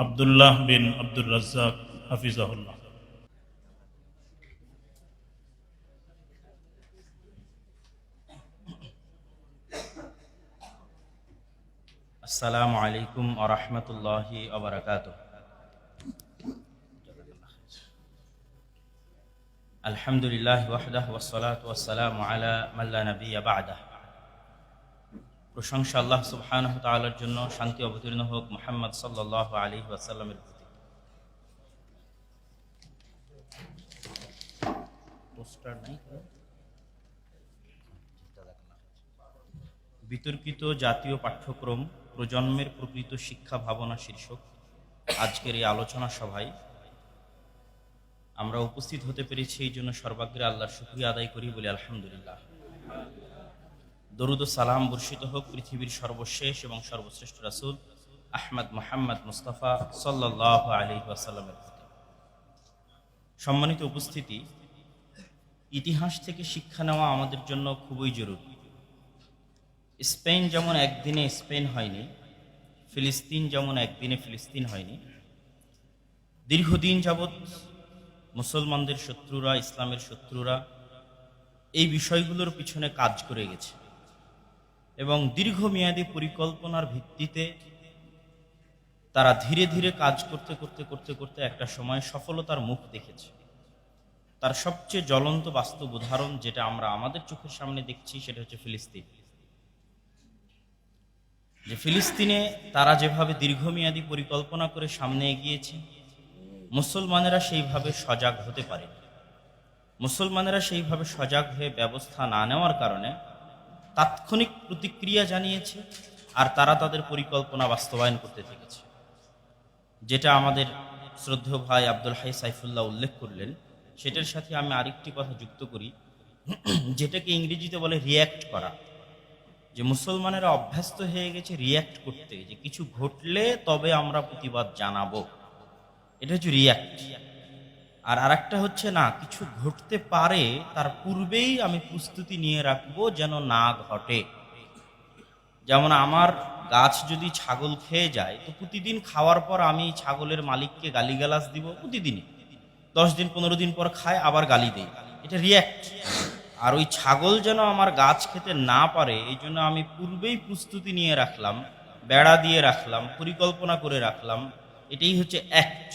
আবদুল্লাহ বিন আব্দুর রাজ্জাক হাফিজাহুল্লাহ আসসালামু আলাইকুম আরহামতুল্লাহি আবরাকাত আলহামদুলিল্লাহ ওয়াহদাহ ওয়াসসালাত ওয়াসসালামু আলা মাল্লা নবিয়া বা'দাহ প্রশংসা আল্লাহ সুবহানাহু ওয়া তাআলার জন্য শান্তি অবতীর্ণ হোক মোহাম্মদ সাল্লাল্লাহু আলাইহি ওয়াসাল্লামের প্রতি। পোস্টার নাই বিতর্কিত জাতীয় পাঠ্যক্রম প্রজন্মের প্রকৃত শিক্ষা ভাবনা শীর্ষক আজকের এই আলোচনা সভায় আমরা উপস্থিত হতে পেরেছি এই জন্য সর্বাগ্রে আল্লাহর শুক্রিয়া আদায় করি বলি আলহামদুলিল্লাহ। দরুদ সালাম বর্ষিত হোক পৃথিবীর সর্বশেষ এবং সর্বশ্রেষ্ঠ রাসূল আহমদ মোহাম্মদ মুস্তাফা সাল্লাহ আলী ওয়াসাল্লামের প্রতি। সম্মানিত উপস্থিতি, ইতিহাস থেকে শিক্ষা নেওয়া আমাদের জন্য খুবই জরুরি। স্পেন যেমন একদিনে স্পেন হয়নি, ফিলিস্তিন যেমন একদিনে ফিলিস্তিন হয়নি, দীর্ঘদিন যাবৎ মুসলমানদের শত্রুরা, ইসলামের শত্রুরা এই বিষয়গুলোর পিছনে কাজ করে গেছে। এবং দীর্ঘমেয়াদী পরিকল্পনার ভিত্তিতে তারা ধীরে ধীরে কাজ করতে করতে করতে করতে একটা সময় সফলতার মুখ দেখেছে। তার সবচেয়ে জ্বলন্ত বাস্তব উদাহরণ যেটা আমরা আমাদের চোখের সামনে দেখছি সেটা হচ্ছে ফিলিস্তিন। যে ফিলিস্তিনে তারা যেভাবে দীর্ঘমেয়াদী পরিকল্পনা করে সামনে এগিয়েছে, মুসলমানেরা সেইভাবে সজাগ হতে পারে মুসলমানেরা সেইভাবে সজাগ হয়ে ব্যবস্থা না নেওয়ার কারণে তাৎক্ষণিক প্রতিক্রিয়া জানিয়েছে আর তারা তাদের পরিকল্পনা বাস্তবায়ন করতে থেকেছে যেটা আমাদের শ্রদ্ধেয় ভাই আব্দুল হাই সাইফুল্লাহ উল্লেখ করলেন, সেটার সাথে আমি আরেকটি কথা যুক্ত করি। যেটাকে ইংরেজিতে বলে রিয়্যাক্ট করা। যে মুসলমানেরা অভ্যস্ত হয়ে গেছে রিয়্যাক্ট করতে, যে কিছু ঘটলে তবে আমরা প্রতিবাদ জানাব। এটা হচ্ছে রিয়্যাক্ট আর আরেকটা হচ্ছে না, কিছু ঘটতে পারে, তার পূর্বেই আমি প্রস্তুতি নিয়ে রাখব যেন না ঘটে। যেমন আমার গাছ যদি ছাগল খেয়ে যায়, তো প্রতিদিন খাওয়ার পর আমি ছাগলের মালিককে গালিগালাজ দিব প্রতিদিনই। দশ দিন, পনেরো দিন পর খায়, আবার গালি দেই এটা রিয়্যাক্ট আর ওই ছাগল যেন আমার গাছ খেতে না পারে, এই জন্য আমি পূর্বেই প্রস্তুতি নিয়ে রাখলাম, বেড়া দিয়ে রাখলাম, পরিকল্পনা করে রাখলাম। এটাই হচ্ছে অ্যাক্ট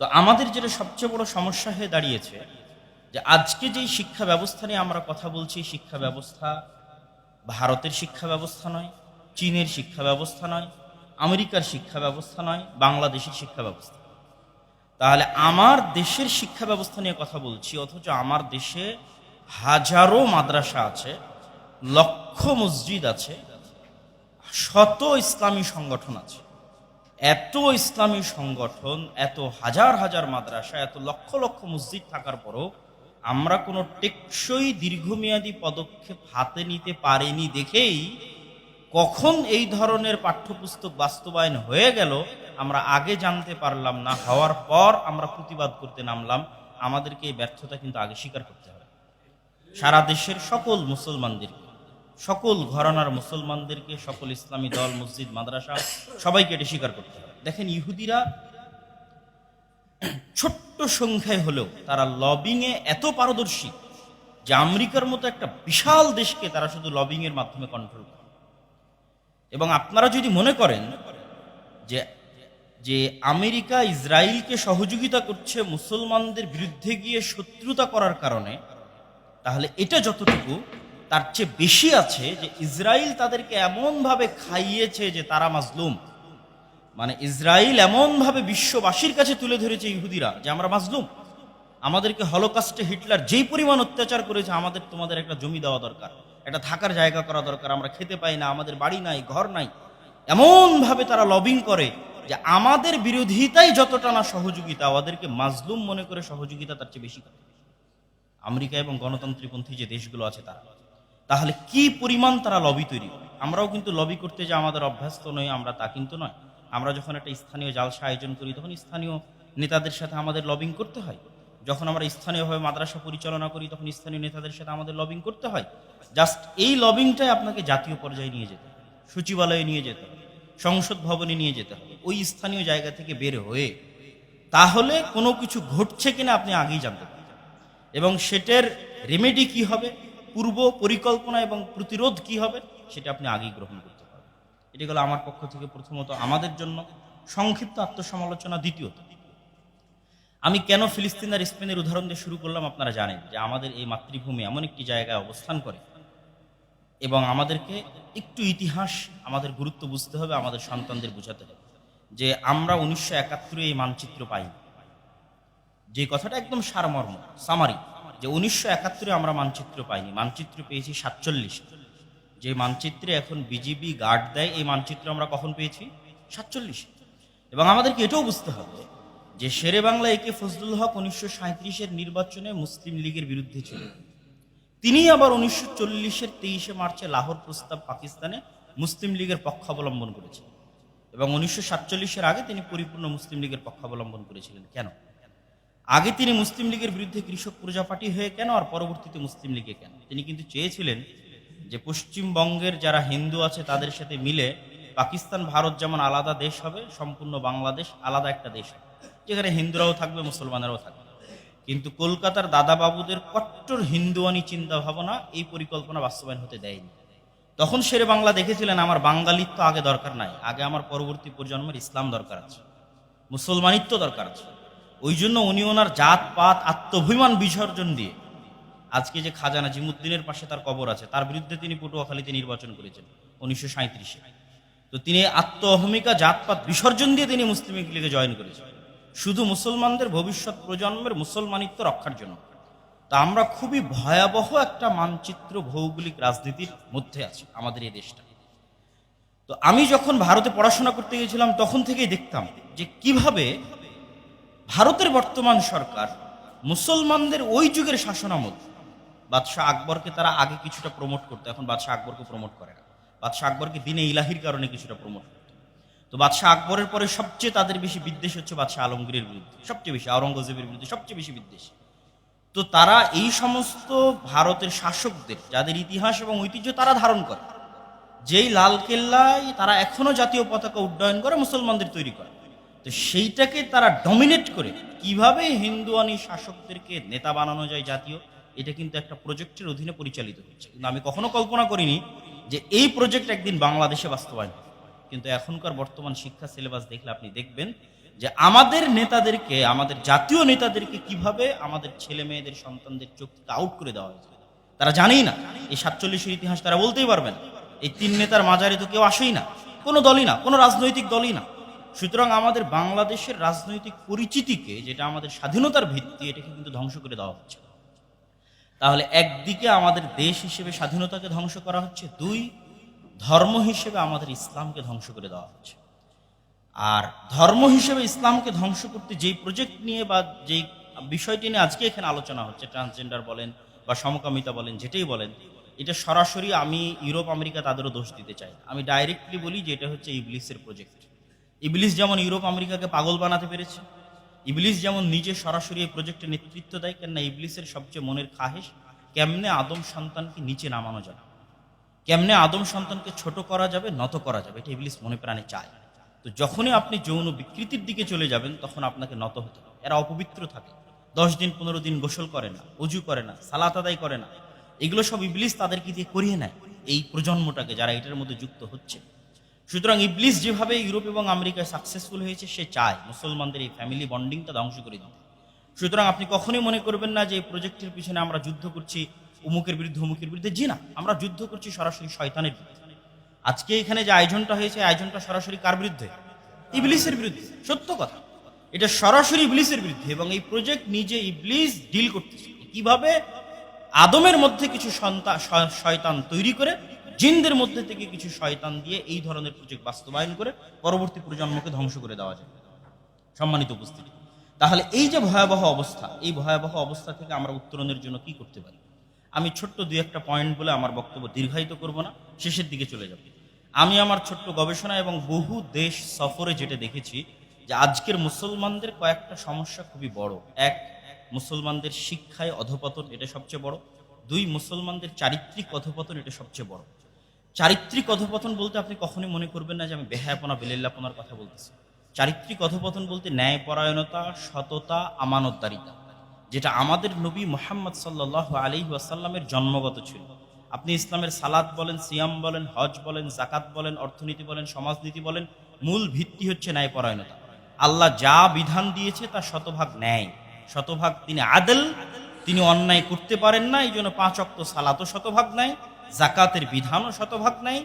তো আমাদের যেটা সবচেয়ে বড় সমস্যা হয়ে দাঁড়িয়েছে, যে আজকে যেই শিক্ষা ব্যবস্থা নিয়ে আমরা কথা বলছি, শিক্ষা ব্যবস্থা ভারতের শিক্ষা ব্যবস্থা নয়, চীনের শিক্ষা ব্যবস্থা নয়, আমেরিকার শিক্ষা ব্যবস্থা নয়, বাংলাদেশের শিক্ষা ব্যবস্থা। তাহলে আমার দেশের শিক্ষা ব্যবস্থা নিয়ে কথা বলছি, অথচ আমার দেশে হাজারো মাদ্রাসা আছে, লক্ষ মসজিদ আছে, শত ইসলামী সংগঠন আছে। এত ইসলামী সংগঠন, এত হাজার হাজার মাদ্রাসা, এত লক্ষ লক্ষ মসজিদ থাকার পরও আমরা কোনো টেকসই দীর্ঘমেয়াদী পদক্ষেপ হাতে নিতে পারিনি দেখেই কখন এই ধরনের পাঠ্যপুস্তক বাস্তবায়ন হয়ে গেল, আমরা আগে জানতে পারলাম না। হওয়ার পর আমরা প্রতিবাদ করতে নামলাম। আমাদেরকে এই ব্যর্থতা কিন্তু আগে স্বীকার করতে হবে। সারা দেশের সকল মুসলমানদেরকে সকল ঘরানার মুসলমানদেরকে, সকল ইসলামী দল, মসজিদ, মাদ্রাসা, সবাইকে এটা স্বীকার করতে হবে। দেখেন ইহুদিরা ছোট্ট সংখ্যায় হলেও তারা লবিংয়ে এত পারদর্শী যে আমেরিকার মতো একটা বিশাল দেশকে তারা শুধু লবিংয়ের মাধ্যমে কন্ট্রোল করে। এবং আপনারা যদি মনে করেন যে যে আমেরিকা ইসরায়েলকে সহযোগিতা করছে মুসলমানদের বিরুদ্ধে গিয়ে শত্রুতা করার কারণে, তাহলে এটা যতটুকু তার চেয়ে বেশি আছে যে ইসরায়েল তাদেরকে এমনভাবে খাইয়েছে যে তারা মাজলুম। মানে ইসরায়েল এমনভাবে বিশ্ববাসীর কাছে তুলে ধরেছে ইহুদিরা যে আমরা মাজলুম। আমাদেরকে হলোকাস্টে হিটলার যেই পরিমাণ অত্যাচার করেছে, আমাদের তোমাদের একটা জমি দেওয়া দরকার। একটা থাকার জায়গা করা দরকার। আমরা খেতে পাই না, আমাদের বাড়ি নাই, ঘর নাই। এমনভাবে তারা লবিং করে যে আমাদের বিরোধিতাই যতটা না সহযোগিতা ওদেরকে মাজলুম মনে করে সহযোগিতা তার চেয়ে বেশি আমেরিকা এবং গণতন্ত্রীপন্থী যে দেশগুলো আছে তারা। তাহলে কি পরিমাণ তারা লবি তৈরি আমরাও কিন্তু লবি করতে যে আমাদের অভ্যস্ত নয় আমরা তা কিন্তু নয়। আমরা যখন একটা স্থানীয় জালসা আয়োজন করি, তখন স্থানীয় নেতাদের সাথে আমাদের লবিং করতে হয়। যখন আমরা স্থানীয়ভাবে মাদ্রাসা পরিচালনা করি, তখন স্থানীয় নেতাদের সাথে আমাদের লবিং করতে হয়। জাস্ট এই লবিংটাই আপনাকে জাতীয় পর্যায়ে নিয়ে যেতে হবে। সচিবালয়ে নিয়ে যেতে হবে। সংসদ ভবনে নিয়ে যেতে হবে। ওই স্থানীয় জায়গা থেকে বের হয়ে তাহলে কোনো কিছু ঘটছে কিনা আপনি আগেই জানতে পারবেন। এবং সেটার রেমেডি কি হবে? পূর্ব পরিকল্পনা এবং প্রতিরোধ কি হবে সেটা আপনি আগেই গ্রহণ করতে পারবেন। এটি হলো আমার পক্ষ থেকে প্রথমত আমাদের জন্য সংক্ষিপ্ত আত্মসমালোচনা, দ্বিতীয়ত আমি কেন ফিলিস্তিন আর স্পেনের উদাহরণ দিয়ে শুরু করলাম আপনারা জানেন যে আমাদের এই মাতৃভূমি এমন একটি জায়গায় অবস্থান করে এবং আমাদেরকে একটু ইতিহাস আমাদের গুরুত্ব বুঝতে হবে, আমাদের সন্তানদের বোঝাতে হবে যে আমরা উনিশশো একাত্তরে এই মানচিত্র পাই যে কথাটা একদম সারমর্ম সামারি যে উনিশশো একাত্তরে আমরা মানচিত্র পাইনি। মানচিত্র পেয়েছি সাতচল্লিশ। যে মানচিত্রে এখন বিজিবি গার্ড দেয়, এই মানচিত্র আমরা কখন পেয়েছি? সাতচল্লিশ। এবং আমাদেরকে এটাও বুঝতে হবে যে শেরে বাংলা একে ফজলুল হক উনিশশো সাঁত্রিশের নির্বাচনে মুসলিম লীগের বিরুদ্ধে ছিল। তিনি আবার উনিশশো চল্লিশের তেইশে মার্চে লাহোর প্রস্তাব পাকিস্তানে মুসলিম লীগের পক্ষাবলম্বন করেছেন এবং উনিশশো সাতচল্লিশের আগে তিনি পরিপূর্ণ মুসলিম লীগের পক্ষাবলম্বন করেছিলেন। কেন? আগে তিনি মুসলিম লীগের বিরুদ্ধে কৃষক প্রজা পার্টি হয়ে কেন আর পরবর্তীতে মুসলিম লীগে কেন? তিনি কিন্তু চেয়েছিলেন যে পশ্চিমবঙ্গের যারা হিন্দু আছে তাদের সাথে মিলে পাকিস্তান, ভারত যেমন আলাদা দেশ হবে, সম্পূর্ণ বাংলাদেশ আলাদা একটা দেশ হবে, যেখানে হিন্দুরাও থাকবে, মুসলমানেরাও থাকবে। কিন্তু কলকাতার দাদাবাবুদের কট্টর হিন্দুয়ানি চিন্তা ভাবনা এই পরিকল্পনা বাস্তবায়ন হতে দেয়নি। তখন শেরে বাংলা দেখেছিলেন, আমার বাঙালিত্ব আগে দরকার নাই, আগে আমার পরবর্তী প্রজন্মের ইসলাম দরকার আছে, মুসলমানিত্ব দরকার আছে। ওই জন্য উনি ওনার জাত, পাত, আত্মভিমান বিসর্জন দিয়ে আজকে যে খাজা নাজিমুদ্দিনের পাশে তার কবর আছে, তার বিরুদ্ধে তিনি পটুয়াখালীতে নির্বাচন করেছেন উনিশশো তো তিনি আত্ম অহমিকা জাতপাত বিসর্জন দিয়ে তিনি মুসলিম লীগে জয়েন করেছেন। শুধু মুসলমানদের ভবিষ্যৎ প্রজন্মের মুসলমানিত্ব রক্ষার জন্য। তা আমরা খুবই ভয়াবহ একটা মানচিত্র ভৌগোলিক রাজনীতির মধ্যে আছি, আমাদের এই দেশটা। তো আমি যখন ভারতে পড়াশোনা করতে গেছিলাম তখন থেকেই দেখতাম যে কীভাবে ভারতের বর্তমান সরকার মুসলমানদের ওই যুগের শাসনামল। বাদশাহ আকবরকে তারা আগে কিছুটা প্রমোট করতো, এখন বাদশাহ আকবরকে প্রমোট করে না। বাদশাহ আকবরকে দিনে ইলাহির কারণে কিছুটা প্রমোট করতো। তো বাদশাহ আকবরের পরে সবচেয়ে তাদের বেশি বিদ্বেষ হচ্ছে বাদশাহ আলমগীরের বিরুদ্ধে, সবচেয়ে বেশি আওরঙ্গজেবের বিরুদ্ধে সবচেয়ে বেশি বিদ্বেষ। তো তারা এই সমস্ত ভারতের শাসকদের, যাদের ইতিহাস এবং ঐতিহ্য তারা ধারণ করে, যেই লাল কেল্লায় তারা এখনও জাতীয় পতাকা উড্ডয়ন করে মুসলমানদের তৈরি করে। তো সেইটাকে তারা ডমিনেট করে। কীভাবে হিন্দুয়ানি শাসকদেরকে নেতা বানানো যায় জাতীয়, এটা কিন্তু একটা প্রজেক্টের অধীনে পরিচালিত হচ্ছে। কিন্তু আমি কখনো কল্পনা করিনি যে এই প্রজেক্ট একদিন বাংলাদেশে বাস্তবায়ন। কিন্তু এখনকার বর্তমান শিক্ষা সিলেবাস দেখলে আপনি দেখবেন যে আমাদের নেতাদেরকে, আমাদের জাতীয় নেতাদেরকে কীভাবে আমাদের ছেলে মেয়েদের, সন্তানদের চোখ থেকে আউট করে দেওয়া হয়েছে। তারা জানেই না। এই সাতচল্লিশের ইতিহাস তারা বলতেই পারবে না। এই তিন নেতার মাজারে তো কেউ আসেই না। কোনো দলই না, কোনো রাজনৈতিক দলই না। সুতরাং আমাদের বাংলাদেশের রাজনৈতিক পরিচিতিকে, যেটা আমাদের স্বাধীনতার ভিত্তি, এটাকে কিন্তু ধ্বংস করে দেওয়া হচ্ছে। তাহলে একদিকে আমাদের দেশ হিসেবে স্বাধীনতাকে ধ্বংস করা হচ্ছে, দুই, ধর্ম হিসেবে আমাদের ইসলামকে ধ্বংস করে দেওয়া হচ্ছে। আর ধর্ম হিসেবে ইসলামকে ধ্বংস করতে যেই প্রজেক্ট নিয়ে বা যেই বিষয়টি নিয়ে আজকে এখানে আলোচনা হচ্ছে ট্রান্সজেন্ডার বলেন বা সমকামিতা বলেন, যেটাই বলেন, এটা সরাসরি আমি ইউরোপ, আমেরিকা তাদেরও দোষ দিতে চাই আমি ডাইরেক্টলি বলি যে এটা হচ্ছে ইবলিসের প্রজেক্ট ইবলিস যেমন ইউরোপ, আমেরিকাকে পাগল বানাতে পেরেছে, ইবলিস যেমন নিজে সরাসরি এই প্রজেক্টে নেতৃত্ব দেয়, কেননা ইবলিসের সবচেয়ে মনের খাহেশ, কেমনে আদম সন্তানকে নিচে নামানো যাবে? কেমনে আদম সন্তানকে ছোট করা যাবে, নত করা যাবে? এটা ইবলিস মনে প্রাণে চায়। তো যখনই আপনি যৌন বিকৃতির দিকে চলে যাবেন, তখন আপনাকে নত হতে হবে। এরা অপবিত্র থাকে। দশ দিন, পনেরো দিন গোসল করে না, অজু করে না, সালাত আদায় করে না। এগুলো সব ইবলিস তাদেরকে দিয়ে করিয়ে নেয়। এই প্রজন্মটাকে যারা এটার মধ্যে যুক্ত হচ্ছে। সুতরাং ইবলিস যেভাবে ইউরোপ এবং আমেরিকায় সাকসেসফুল হয়েছে, সে চায় মুসলমানদের এই ফ্যামিলি বন্ডিংটা ধ্বংস করে দিতে। সুতরাং আপনি কখনোই মনে করবেন না যে এই প্রজেক্টের পিছনে আমরা যুদ্ধ করছি, উমুকের বিরুদ্ধে উমুকের বিরুদ্ধে। জি না, আমরা যুদ্ধ করছি সরাসরি শয়তানের বিরুদ্ধে। আজকে এখানে যে আয়োজনটা হয়েছে আয়োজনটা সরাসরি কার বিরুদ্ধে? ইবলিসের বিরুদ্ধে। সত্য কথা। এটা সরাসরি ইবলিসের বিরুদ্ধে এবং এই প্রজেক্ট নিজে ইবলিস ডিল করতেছে। কীভাবে? আদমের মধ্যে কিছু সন্তান শয়তান তৈরি করে জিনদের মধ্যে থেকে কিছু শয়তান দিয়ে এই ধরনের প্রজেক্ট বাস্তবায়ন করে পরবর্তী প্রজন্মকে ধ্বংস করে দেওয়া যায়। সম্মানিত উপস্থিতি। তাহলে এই যে ভয়াবহ অবস্থা, এই ভয়াবহ অবস্থা থেকে আমরা উত্তরণের জন্য কি করতে পারি? আমি ছোট্ট দুই একটা পয়েন্ট বলে আমার বক্তব্য দীর্ঘায়িত করব না, শেষের দিকে চলে যাব। আমি আমার ছোট্ট গবেষণা এবং বহু দেশ সফরে যেটা দেখেছি যে আজকের মুসলমানদের কয়েকটা সমস্যা খুবই বড়। এক, মুসলমানদের শিক্ষায় অধপতন এটা সবচেয়ে বড়। দুই, মুসলমানদের চারিত্রিক অধপতন এটা সবচেয়ে বড়। চারিত্রিক অধপতন বলতে আপনি কখনোই মনে করবেন না যে আমি বেহায়াপনা, বেলেল্লাপনার কথা বলতেছি। চারিত্রিক অধপতন বলতে ন্যায়পরায়ণতা, সততা, আমানতদারিতা, যেটা আমাদের নবী মোহাম্মদ সাল্লাহ আলী ওয়াসাল্লামের জন্মগত ছিল। আপনি ইসলামের সালাদ বলেন, সিয়াম বলেন, হজ বলেন জাকাত বলেন, অর্থনীতি বলেন, সমাজনীতি বলেন, মূল ভিত্তি হচ্ছে ন্যায়পরায়ণতা। আল্লাহ যা বিধান দিয়েছে তা শতভাগ ন্যায়। শতভাগ তিনি আদল, তিনি অন্যায় করতে পারেন না এই জন্য পাঁচ অক্ত সালাতও শতভাগ নাই জাকাতের বিধানও শতভাগ নাই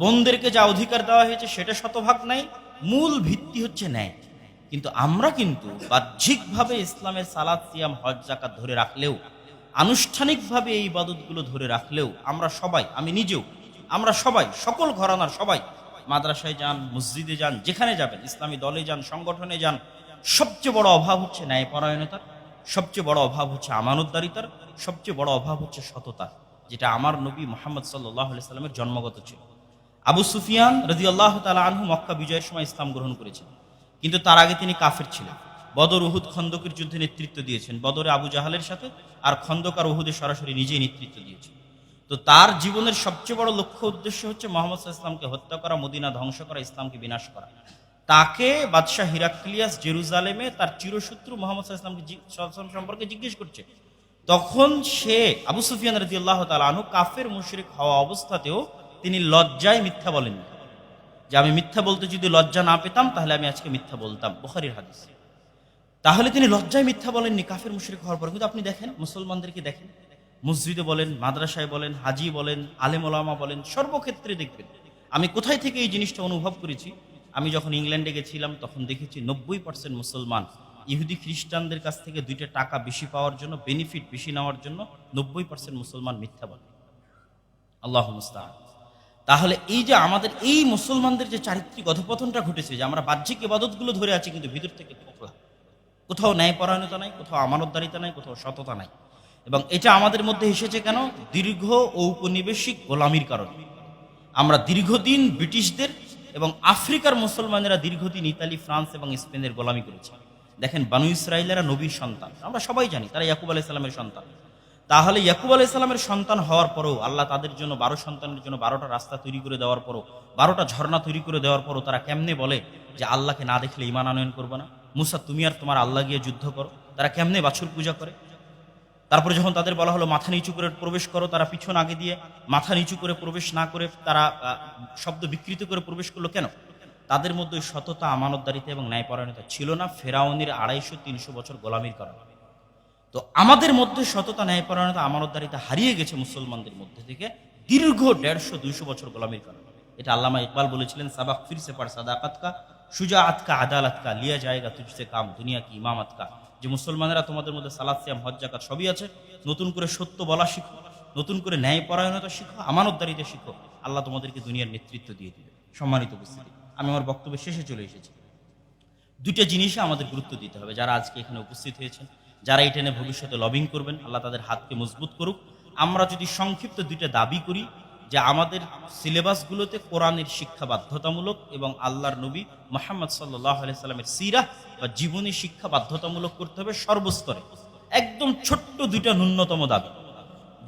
বোনদেরকে যা অধিকার দেওয়া হয়েছে সেটা শতভাগ নাই, মূল ভিত্তি হচ্ছে ন্যায়। কিন্তু আমরা কিন্তু বাহ্যিকভাবে ইসলামের সালাদ সিয়াম, হজ জাকাত ধরে রাখলেও, আনুষ্ঠানিকভাবে এই ইবাদতগুলো ধরে রাখলেও আমরা সবাই, আমি নিজেও, আমরা সবাই, সকল ঘরানার সবাই, মাদ্রাসায় যান, মসজিদে যান, যেখানে যাবেন, ইসলামী দলে যান, সংগঠনে যান, সবচেয়ে বড় অভাব হচ্ছে ন্যায়পরায়ণতার, সবচেয়ে বড় অভাব হচ্ছে আমানতদারিতার, সবচেয়ে বড় অভাব হচ্ছে সততার। যেটা আমার নবী মোহাম্মদ সাল্লাহ সাল্লামের জন্মগত ছিল। আবু সুফিয়ান রাজি আল্লাহ তালা আনহু মক্কা বিজয়ের সময় ইসলাম গ্রহণ করেছেন। কিন্তু তার আগে তিনি কাফের ছিলেন। বদর উহুদ খন্দকের যুদ্ধে নেতৃত্ব দিয়েছেন। বদরে আবু জাহালের সাথে আর খন্দক আর উহুদে সরাসরি নিজেই নেতৃত্ব দিয়েছেন। তো তার জীবনের সবচেয়ে বড় লক্ষ্য উদ্দেশ্য হচ্ছে মোহাম্মদ ইসলামকে হত্যা করা, মদিনা ধ্বংস করা, ইসলামকে বিনাশ করা। তাকে বাদশাহ হিরাক্লিয়াস জেরুজালেমে তার চিরশত্রু মোহাম্মদ ইসলামকে সম্পর্কে জিজ্ঞেস করছে তখন সে আবু সুফিয়ান রাজি আল্লাহ তালু কাফের মুশরিক হওয়া অবস্থাতেও তিনি লজ্জায় মিথ্যা বলেননি। যে আমি মিথ্যা বলতে যদি লজ্জা না পেতাম, তাহলে আমি আজকে মিথ্যা বলতাম। বুখারির হাদিস। তাহলে তিনি লজ্জায় মিথ্যা বলেননি কাফের মুশরিক হওয়ার পর। কিন্তু আপনি দেখেন, মুসলমানদেরকে দেখেন। মসজিদে বলেন, মাদ্রাসায় বলেন, হাজি বলেন আলেম ওলামা বলেন, সর্বক্ষেত্রে দেখবেন। আমি কোথায় থেকে এই জিনিসটা অনুভব করেছি? আমি যখন ইংল্যান্ডে গেছিলাম, তখন দেখেছি নব্বই পার্সেন্ট মুসলমান ইহুদি খ্রিস্টানদের কাছ থেকে দুইটা টাকা বেশি পাওয়ার জন্য বেনিফিট বেশি নেওয়ার জন্য নব্বই পার্সেন্ট মুসলমান মিথ্যা বলে। আল্লাহ মুস্তাহ তাহলে এই যে আমাদের এই মুসলমানদের যে চারিত্রিক অধপতনটা ঘটেছে, যে আমরা বাহ্যিক ইবাদতগুলো ধরে আছি কিন্তু ভিতর থেকে খোকলা কোথাও ন্যায়পরায়ণতা নাই, কোথাও আমানতদারিতা নাই, কোথাও সততা নাই। এবং এটা আমাদের মধ্যে এসেছে কেন? দীর্ঘ ঔপনিবেশিক গোলামির কারণে। আমরা দীর্ঘদিন ব্রিটিশদের এবং আফ্রিকার মুসলমানেরা দীর্ঘদিন ইতালি, ফ্রান্স এবং স্পেনের গোলামি করেছে। দেখেন বানু ইসরায়েলেরা নবীর সন্তান। আমরা সবাই জানি তারা ইয়াকুব আলাইসাল্লামের সন্তান। তাহলে ইয়াকুব আলাইসাল্লামের সন্তান হওয়ার পরেও আল্লাহ তাদের জন্য বারো সন্তানের জন্য বারোটা রাস্তা তৈরি করে দেওয়ার পরও, বারোটা ঝর্ণা তৈরি করে দেওয়ার পরও তারা কেমনে বলে যে আল্লাহকে না দেখলে ইমান আনয়ন করব না? মুসা, তুমি আর তোমার আল্লাহ গিয়ে যুদ্ধ করো। তারা কেমনে বাছুর পূজা করে? তারপরে যখন তাদের বলা হলো মাথা নিচু করে প্রবেশ করো, তারা পিছন আগে দিয়ে মাথা নিচু করে প্রবেশ না করে তারা শব্দ বিকৃত করে প্রবেশ করল কেন? তাদের মধ্যে সততা, আমানতদারিতা এবং ন্যায়পরায়ণতা ছিল না। ফেরাউনির আড়াইশো, তিনশো বছর গোলামির কারণে। তো আমাদের মধ্যে সততা, ন্যায়পরায়ণতা, আমানতদারিতা হারিয়ে গেছে মুসলমানদের মধ্যে থেকে দীর্ঘ দেড়শো, দুইশো বছর গোলামির কারণে। এটা আল্লামা ইকবাল বলেছিলেন সাবাক ফিরসে পার সাদাকাত কা সুজা আতকা আদালত কা, লিয়া জায়গা তুজসে কাম, দুনিয়া কি ইমামত কা। যে মুসলমানেরা তোমাদের মধ্যে সালাদ সিয়াম সবই আছে, নতুন করে সত্য বলা শিখো, নতুন করে ন্যায়পরায়ণতা শিখো, আমানতদারিতা শিখো, আল্লাহ তোমাদেরকে দুনিয়ার নেতৃত্ব দিয়ে দিবে সম্মানিত উপস্থিতি। আমি আমার বক্তব্য শেষে চলে এসেছি। দুইটা জিনিসে আমাদের গুরুত্ব দিতে হবে, যারা আজকে এখানে উপস্থিত হয়েছেন। যারা এটা নিয়ে ভবিষ্যতে লবিং করবেন, আল্লাহ তাদের হাতকে মজবুত করুক। আমরা যদি সংক্ষিপ্ত দুইটা দাবি করি, যে আমাদের সিলেবাসগুলোতে কোরআনের শিক্ষা বাধ্যতামূলক এবং আল্লাহর নবী মোহাম্মদ সাল্লাহ সাল্লামের সিরা বা জীবনী শিক্ষা বাধ্যতামূলক করতে হবে সর্বস্তরে। একদম ছোট্ট দুইটা ন্যূনতম দাবি।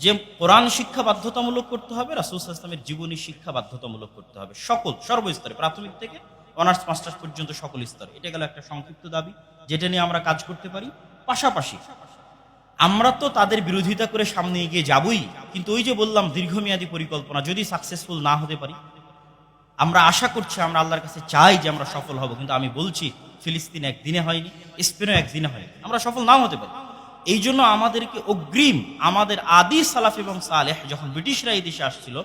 যে কোরআন শিক্ষা বাধ্যতামূলক করতে হবে, রাসুল ইসলামের জীবনী শিক্ষা বাধ্যতামূলক করতে হবে। সকল, সর্বস্তরে, প্রাথমিক থেকে অনার্স, মাস্টার্স পর্যন্ত সকল স্তরে। এটা গেল একটা সংক্ষিপ্ত দাবি, যেটা নিয়ে আমরা কাজ করতে পারি। পাশাপাশি, আমরা তো তাদের বিরোধিতা করে সামনে এগিয়ে যাবই, কিন্তু ওই যে বললাম, দীর্ঘমেয়াদী পরিকল্পনা, যদি সাকসেসফুল না হতে পারি, আমরা আশা করছি, আমরা আল্লাহর কাছে চাই যে আমরা সফল হব, কিন্তু আমি বলছি, ফিলিস্তিন একদিনে হয়নি স্পেনও একদিনে হয়নি। আমরা সফল নাও হতে পারি। এই জন্য আমাদেরকে অগ্রিম আমাদের আদি সালাফ এবং সালেহ যখন ব্রিটিশরা এই দেশে আসছিল,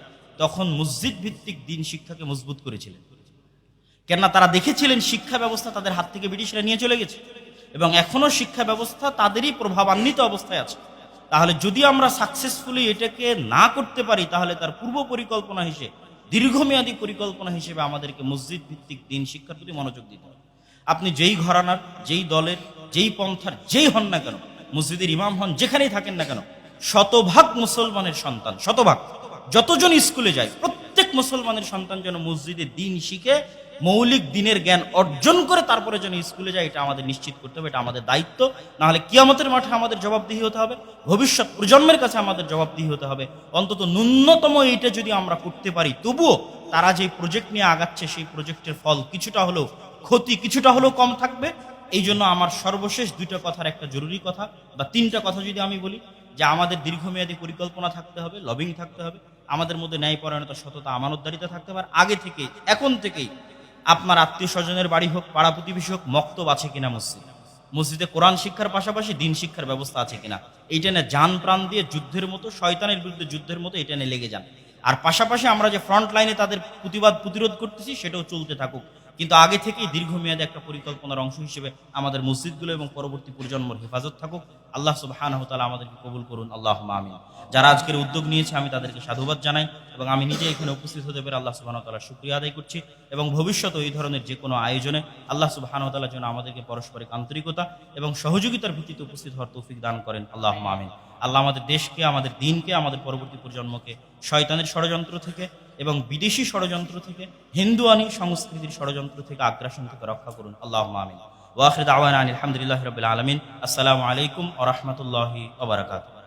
তখন মসজিদ ভিত্তিক দিন শিক্ষাকে মজবুত করেছিলেন। কেননা তারা দেখেছিলেন শিক্ষা ব্যবস্থা তাদের হাত থেকে ব্রিটিশরা নিয়ে চলে গেছে এবং এখনও শিক্ষা ব্যবস্থা তাদেরই প্রভাবান্বিত অবস্থায় আছে। তাহলে যদি আমরা সাকসেসফুলি এটাকে না করতে পারি, তাহলে তার পূর্ব পরিকল্পনা হিসেবে, দীর্ঘমেয়াদী পরিকল্পনা হিসেবে আমাদেরকে মসজিদ ভিত্তিক দিন শিক্ষার প্রতি মনোযোগ দিতে হবে। আপনি যেই ঘরানার, যেই দলের, যেই পন্থার, যেই হন না কেন মসজিদের ইমাম হন, যেখানেই থাকেন না কেন, শতভাগ মুসলমানের সন্তান, শতভাগ। যতজন স্কুলে যায়, প্রত্যেক মুসলমানের সন্তান যেন মসজিদে দিন শিখে, মৌলিক দিনের জ্ঞান অর্জন করে তারপরে যেন স্কুলে যায়, এটা আমাদের নিশ্চিত করতে হবে, এটা আমাদের দায়িত্ব। নাহলে কিয়ামতের মাঠে আমাদের জবাবদিহি হতে হবে, ভবিষ্যৎ প্রজন্মের কাছে আমাদের জবাবদিহি হতে হবে। অন্তত ন্যূনতম এইটা যদি আমরা করতে পারি, তবুও তারা যে প্রজেক্ট নিয়ে আগাচ্ছে, সেই প্রজেক্টের ফল কিছুটা হলেও ক্ষতি কিছুটা হলেও কম থাকবে। এই জন্য আমার সর্বশেষ দুইটা কথার একটা জরুরি কথা বা তিনটা কথা যদি আমি বলি, যে আমাদের দীর্ঘমেয়াদী পরিকল্পনা থাকতে হবে, লবিং থাকতে হবে, আমাদের মধ্যে ন্যায়পরায়ণতা, সততা, আমানতদারিতা থাকতে হবে আগে থেকেই, এখন থেকেই আপনার আত্মীয় স্বজনের বাড়ি হোক, পাড়া প্রতিবেশী হোক, মক্তব আছে কিনা মসজিদ? মসজিদে কোরআন শিক্ষার পাশাপাশি দিন শিক্ষার ব্যবস্থা আছে কিনা? এইটা নিয়ে যান প্রাণ দিয়ে যুদ্ধের মতো, শয়তানের বিরুদ্ধে যুদ্ধের মতো এটা নিয়ে লেগে যান। আর পাশাপাশি আমরা যে ফ্রন্ট লাইনে তাদের প্রতিবাদ, প্রতিরোধ করতেছি, সেটাও চলতে থাকুক। কিন্তু আগে থেকেই দীর্ঘমেয়াদী একটা পরিকল্পনার অংশ হিসেবে আমাদের মসজিদগুলো এবং পরবর্তী প্রজন্মর হেফাজত থাকুক। আল্লাহ সুবহানাহু তাআলা আমাদেরকে কবুল করুন। আল্লাহ আমিন। যারা আজকের উদ্যোগ নিয়েছে, আমি তাদেরকে সাধুবাদ জানাই এবং আমি নিজে এখানে উপস্থিত হতে পেরে আল্লাহ সুবহানাহু তাআলা শুকরিয়া আদায় করছি এবং ভবিষ্যতে এই ধরনের যে কোনো আয়োজনে আল্লাহ সুবহানাহু তাআলা যেন আমাদেরকে পারস্পরিক আন্তরিকতা এবং সহযোগিতার ভিত্তিতে উপস্থিত হওয়ার তৌফিক দান করেন। আল্লাহ আমিন। আল্লাহ আমাদের দেশকে, আমাদের দিনকে, আমাদের পরবর্তী প্রজন্মকে শয়তানের ষড়যন্ত্র থেকে এবং বিদেশি ষড়যন্ত্র থেকে, হিন্দুয়ানি সংস্কৃতির ষড়যন্ত্র থেকে আগ্রাসন থেকে রক্ষা করুন। আল্লাহ আমিন। ওয়াখির দাওয়ান আলহামদুলিল্লাহ রবিল আলমিন। আসসালামু আলাইকুম আ রহমতুল্লাহি